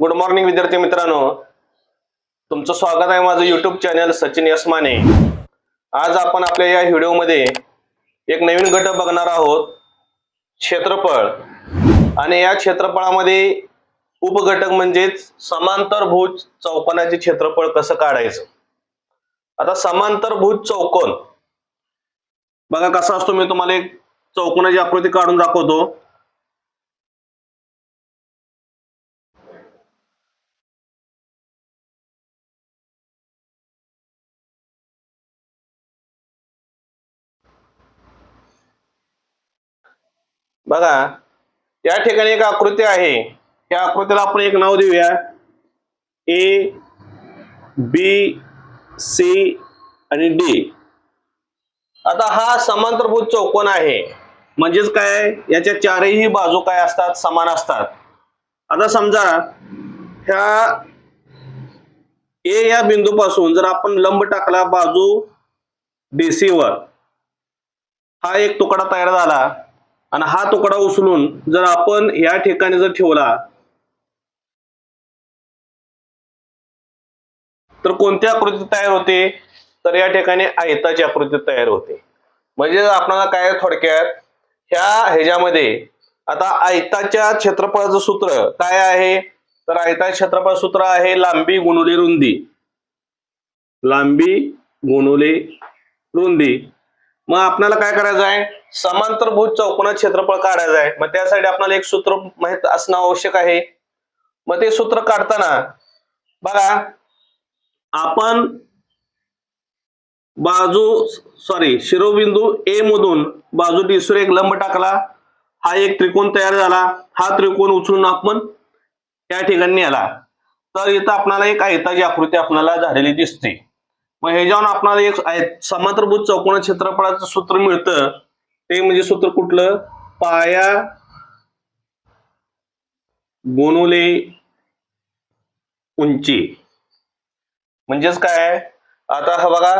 Good morning विद्यार्थी मित्रांनो. तुमचं स्वागत आहे माझं युट्यूब चॅनल सचिन यसमाने आज आपण आपल्या या व्हिडिओमध्ये एक नवीन घटक बघणार आहोत. क्षेत्रफळ. आणि या क्षेत्रफळामध्ये उपघटक म्हणजेच समांतरभुज चौकोनाचे क्षेत्रफळ कसं काढायचं? आता समांतरभुज चौकोन. बघा कसा असतो मी तुम्हाला एक चौकोनाची आकृती काढून दाखवतो. बघा या ठिकाणी एक आकृती आहे. या आकृतीला आपण एक नाव देऊया. ए बी सी आणि डी. आता हा समांतरभूत चौकोन आहे. म्हणजेच काय? याच्या चारही बाजू काय असतात? समान असतात. आता समजा ह्या ए या बिंदूपासून जर आपण लंब टाकला बाजू DC वर हा एक तुकडा तयार झाला. आणि हा तुकडा उचलून जर आपण या ठिकाणी जर ठेवला तर कोणती आकृती तयार होते? तर या ठिकाणी आयताची आकृती तयार होते. म्हणजे आपल्याला काय थोडक्यात ह्या ह्याच्यामध्ये आता आयताच्या क्षेत्रफळाचं सूत्र काय आहे? तर आयता क्षेत्रफळ सूत्र आहे लांबी गुणुले रुंदी. लांबी गुणुले रुंदी. मग आपल्याला काय करायचं आहे? समांतरभूत चौकोनात क्षेत्रफळ काढायचं आहे. मग त्यासाठी आपल्याला एक सूत्र माहीत असणं आवश्यक आहे. मग ते सूत्र काढताना बघा आपण बाजू सॉरी शिरोबिंदू ए मधून बाजू टीसूर एक लंब टाकला. हा एक त्रिकोण तयार झाला. हा त्रिकोण उचलून आपण त्या ठिकाणी आला तर इथं आपल्याला एक आयताची आकृती आपल्याला झालेली दिसते. मग हे जाऊन आपणाला एक समांतरभूत चौकोन क्षेत्रफळाचं सूत्र मिळतं. ते म्हणजे सूत्र कुठलं? पाया गुणुले उंची. म्हणजेच काय आता हा बघा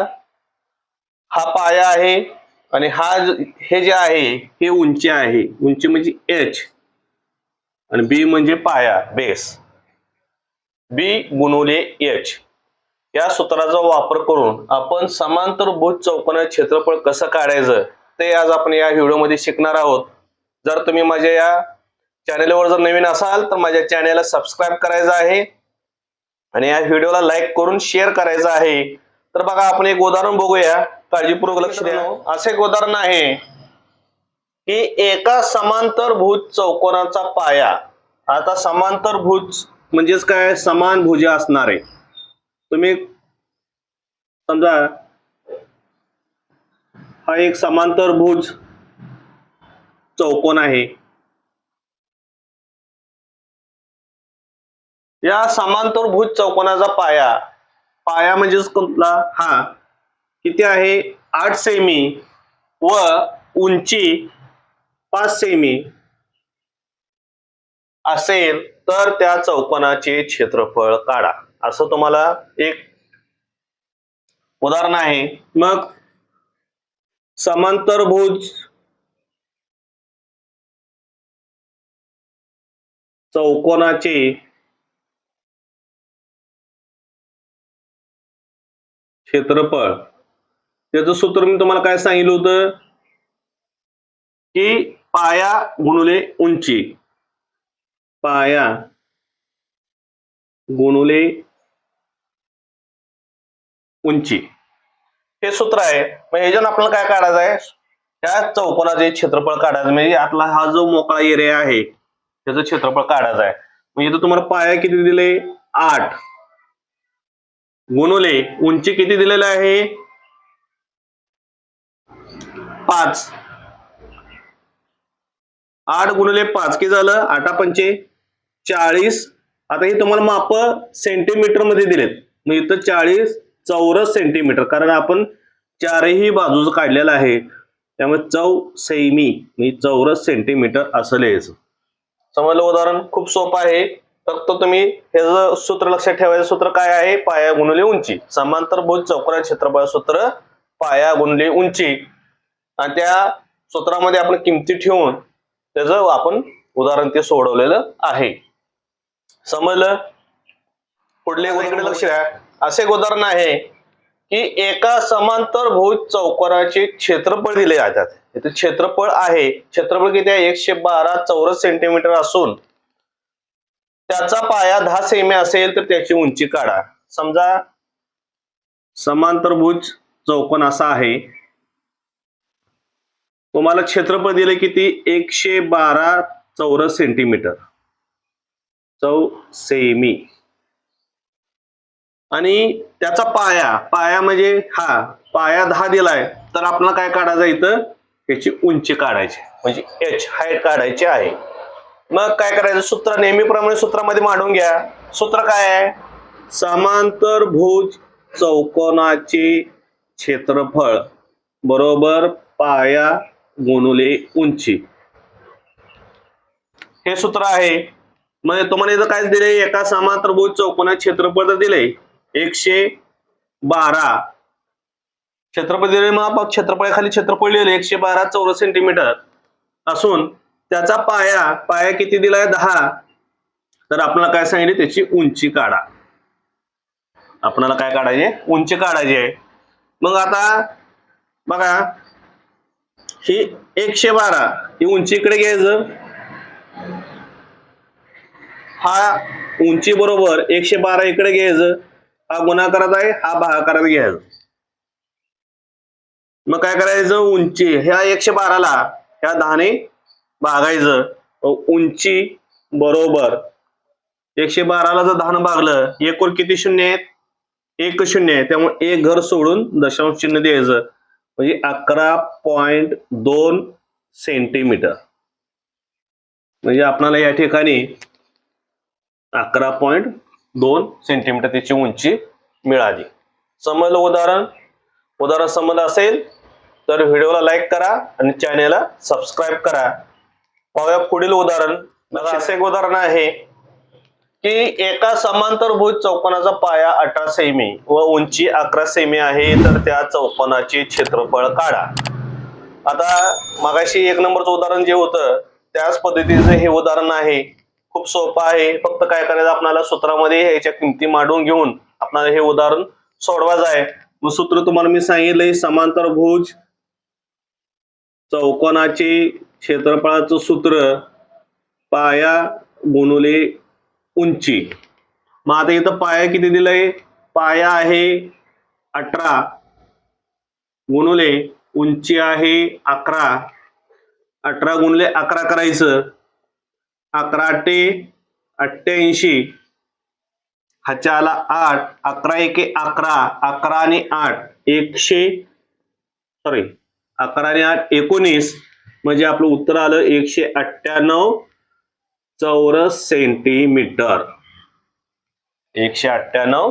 हा पाया आहे आणि हा हे जे आहे हे उंची आहे. उंची म्हणजे एच आणि बी म्हणजे पाया बेस बी गुणुले एच या सूत्राचा वापर करून आपण समांतर भूत चौकोनाचे क्षेत्रफळ कसं काढायचं ते आज आपण या व्हिडिओमध्ये शिकणार आहोत. जर तुम्ही माझ्या या चॅनेलवर जर नवीन असाल तर माझ्या चॅनेलला सबस्क्राईब करायचं आहे आणि या व्हिडिओला लाईक करून शेअर करायचं आहे. तर बघा आपण एक उदाहरण बघूया. काळजीपूर्वक लक्ष द्या. असं एक उदाहरण आहे की एका समांतर भूत चौकोनाचा पाया. आता समांतर भूज म्हणजेच काय? समान भुजा असणारे. तुम्ही समजा हा एक समांतर भुज चौकोन आहे. या समांतर भुज चौकोनाचा पाया पाया म्हणजेच कुठला हा किती आहे? आठ सेमी व उंची पाच सेमी असेल तर त्या चौकोनाचे क्षेत्रफळ काढा. असं तुम्हाला एक उदाहरण आहे. मग समांतरभुज चौकोनाचे क्षेत्रफळ. त्याचं सूत्र मी तुम्हाला काय सांगितलं होतं? की पाया गुणुले उंची. पाया गुणुले उंची. हे सूत्र आहे. मग ह्याच्यानं आपल्याला काय काढायचं आहे? त्या चौकोनाचे क्षेत्रफळ काढायचं. म्हणजे आपला हा जो मोकळा एरिया आहे त्याचं क्षेत्रफळ काढायचं आहे. म्हणजे इथं तुम्हाला पाया किती दिले? आठ. गुणवले उंची किती दिलेलं आहे? पाच. आठ गुणले पाच किती झालं? आठा पंचे चाळीस. आता हे तुम्हाला माप सेंटीमीटरमध्ये दिलेत. मग इथं चाळीस चौरस सेंटीमीटर कारण आपण चारही बाजूचं काढलेलं आहे. त्यामुळे चौ सेमी म्हणजे चौरस सेंटीमीटर असं लिहायचं. समजलं उदाहरण? खूप सोपं आहे. फक्त तुम्ही हे सूत्र लक्षात ठेवायचं. सूत्र काय आहे? पाया गुणले उंची. समांतरभुज चौकोना क्षेत्रफळ सूत्र पाया गुणले उंची. आणि त्या सूत्रामध्ये आपण किमती ठेवून त्याचं आपण उदाहरण ते सोडवलेलं आहे. समजलं? पुढले लक्ष द्या. असे एक उदाहरण आहे की एका समांतर भुज चौकोनाचे क्षेत्रफळ दिले जातात. इथे क्षेत्रफळ आहे. क्षेत्रफळ किती आहे? एकशे बारा चौरस सेंटीमीटर असून त्याचा पाया दहा सेमी असेल तर त्याची उंची काढा. समजा समांतरभुज चौकोन असा आहे. तुम्हाला क्षेत्रफळ दिले किती? एकशे बारा चौरस सेंटीमीटर चौ सेमी. आणि त्याचा पाया पाया म्हणजे हा पाया दहा दिलाय तर आपल्याला काय काढायचं इथं? याची उंची काढायची म्हणजे एच हाईट काढायची आहे. मग काय करायचं? सूत्र नेहमीप्रमाणे सूत्रामध्ये मांडून घ्या. सूत्र काय आहे? समांतर भुज चौकोनाचे क्षेत्रफळ बरोबर पाया गुणुले उंची. हे सूत्र आहे. म्हणजे तुम्हाला इथं काय दिले एका समांतर भूज चौकोनात क्षेत्रफळ तर दिले. एकशे बारा. क्षेत्रफळ दिले मग क्षेत्रफळाखाली क्षेत्रफळ लिहिले एकशे बारा चौरस सेंटीमीटर असून त्याचा पाया पाया किती दिलाय? दहा. तर आपल्याला काय सांगितले? त्याची उंची काढा. आपल्याला काय काढायचे उंची काढायची आहे. मग आता बघा ही एकशे बारा ही उंची इकडे घ्यायचं. हा उंची बरोबर एकशे बारा इकडे घ्यायचं. हा गुणाकारात आहे हा भागाकारात घ्यायचं मग काय करायचं? उंची. ह्या एकशे बाराला ह्या दहाने भागायचं. उंची बरोबर. एकशे बाराला जर दहा भागलं एकूण किती शून्य आहेत? एक शून्य आहे. त्यामुळे एक घर सोडून दशांश चिन्ह द्यायचं. म्हणजे अकरा पॉइंट दोन सेंटीमीटर. म्हणजे आपणाला या ठिकाणी अकरा पॉइंट दोन सेंटीमीटर त्याची उंची मिळाली. समजलं उदाहरण? उदाहरण समजलं असेल तर व्हिडिओला लाईक करा आणि चॅनेलला सबस्क्राईब करा. पाहूया पुढील उदाहरण. असे असं एक उदाहरण आहे की एका समांतर चौकोनाचा पाया अठरा सेमी व उंची अकरा सेमी आहे तर त्या चौकोनाचे क्षेत्रफळ काढा. आता मगाशी एक नंबरचं उदाहरण जे होतं त्याच पद्धतीचं हे उदाहरण आहे. खूप सोपं आहे. फक्त काय करायचं? आपल्याला सूत्रामध्ये ह्याच्या किमती मांडून घेऊन आपल्याला हे उदाहरण सोडवायचं आहे. मग सूत्र तुम्हाला मी सांगितलंय समांतर भुज चौकोनाचे क्षेत्रफळाचं सूत्र पाया गुणुले उंची. मग आता इथं पाया किती दिलंय? पाया आहे अठरा गुणुले उंची आहे अकरा. अठरा गुणले अकरा करायचं. अकरा अट्टे अठ्ठ्याऐंशी. ह्याच्या आला आठ अकरा एके अकरा अकरा आणि आठ एकशे सॉरी अकरा आणि आठ एकोणीस. म्हणजे आपलं उत्तर आलं एकशे अठ्ठ्याण्णव चौरस सेंटीमीटर. एकशे अठ्ठ्याण्णव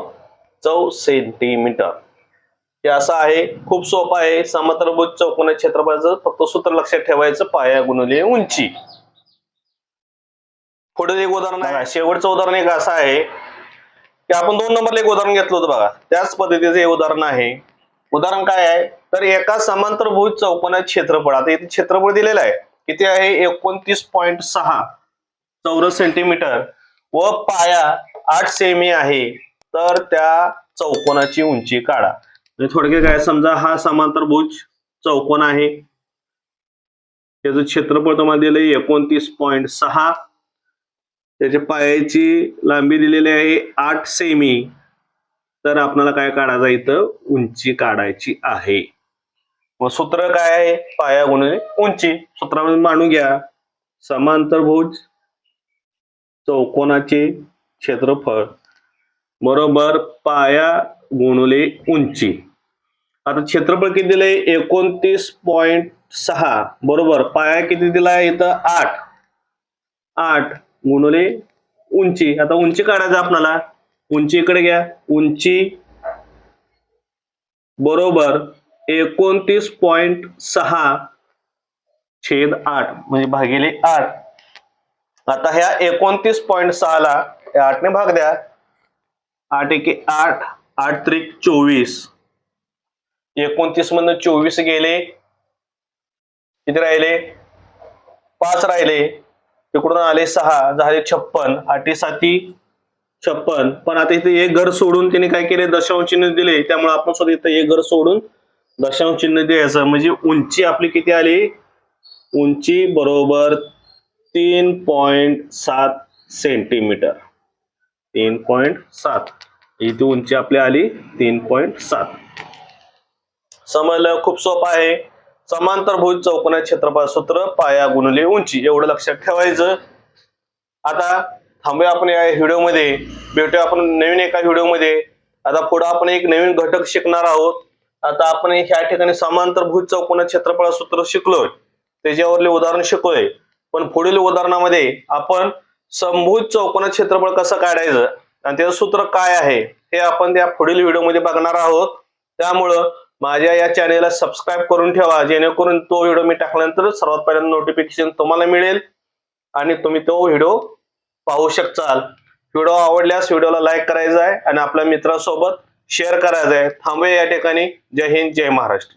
चौ सेंटीमीटर. हे असं आहे खूप सोपं आहे. समत्रभुज चौकोन क्षेत्रफळाचं फक्त सूत्र लक्षात ठेवायचं पाया गुणले उंची. पुढे एक उदाहरण आहे. शेवटचं उदाहरण एक असं आहे की आपण दोन नंबरला एक उदाहरण घेतलं होतं बघा. त्याच पद्धतीचं हे उदाहरण आहे. उदाहरण काय आहे? तर एका समांतर भुज चौकोनात क्षेत्रफळ आता इथे क्षेत्रफळ दिलेलं आहे. किती आहे? एकोणतीस पॉईंट सहा चौरस सेंटीमीटर व पाया आठ सेमी आहे. तर त्या चौकोनाची उंची काढा. म्हणजे थोडक्यात काय? समजा हा समांतर भुज चौकोन आहे. त्याचं क्षेत्रफळ तुम्हाला दिलंय एकोणतीस पॉईंट सहा त्याच्या पायाची लांबी दिलेली आहे आठ सेमी. तर आपल्याला काय काढायचं इथं? उंची काढायची आहे. मग सूत्र काय आहे? पाया गुणिले उंची. सूत्रामध्ये मांडून घ्या. समांतरभुज चौकोनाचे क्षेत्रफळ. बरोबर पाया गुणले उंची. आता क्षेत्रफळ किती दिलंय? एकोणतीस पॉइंट सहा. बरोबर. पाया किती दिलाय इथं? आठ. आठ. गुणुले उंची. आता उंची काढायचं आपल्याला. उंची इकडे घ्या. उंची बरोबर एकोणतीस पॉइंट सहा छेद आठ म्हणजे भागिले आठ. आता ह्या एकोणतीस पॉइंट सहाला या आठने भाग द्या. आठ एके आठ आठ त्रिक चोवीस. एकोणतीस मधनं चोवीस गेले. किती राहिले? पाच राहिले. तिकडून आले? सहा झाले छप्पन आठी साती छप्पन. पण आता इथे एक घर सोडून त्याने काय केले? दशांश चिन्ह दिले. त्यामुळे आपण सुद्धा इथं एक घर सोडून दशांश चिन्ह द्यायचं म्हणजे उंची आपली किती आली? उंची बरोबर तीन पॉइंट सात सेंटीमीटर. तीन पॉइंट सात. इथे उंची आपली आली तीन पॉइंट सात. समजलं? खूप सोपं आहे. समांतर भुज चौकोना क्षेत्रफळ सूत्र पाया गुणले उंची. एवढं लक्षात ठेवायचं. आता थांबूया आपण या व्हिडिओमध्ये. भेटूया आपण नवीन एका व्हिडिओमध्ये. आता पुढे आपण एक नवीन घटक शिकणार आहोत. आता आपण ह्या ठिकाणी समांतर भुज चौकोना क्षेत्रफळ सूत्र शिकलोय. त्याच्यावरले उदाहरण शिकलोय. पण पुढील उदाहरणामध्ये आपण समभुज चौकोना क्षेत्रफळ कसं काढायचं? आणि त्याचं सूत्र काय आहे? हे आपण त्या पुढील व्हिडिओमध्ये बघणार आहोत. त्यामुळं माझ्या या चॅनेलला सबस्क्राईब करून ठेवा जेणेकरून तो व्हिडिओ मी टाकल्यानंतर सर्वात पहिल्यांदा नोटिफिकेशन तुम्हाला मिळेल आणि तुम्ही तो व्हिडिओ पाहू शकताल व्हिडिओ आवडल्यास व्हिडिओला लाईक करायचा आहे आणि आपल्या मित्रांसोबत शेअर करायचं आहे. थांबूया या ठिकाणी. जय हिंद जय महाराष्ट्र.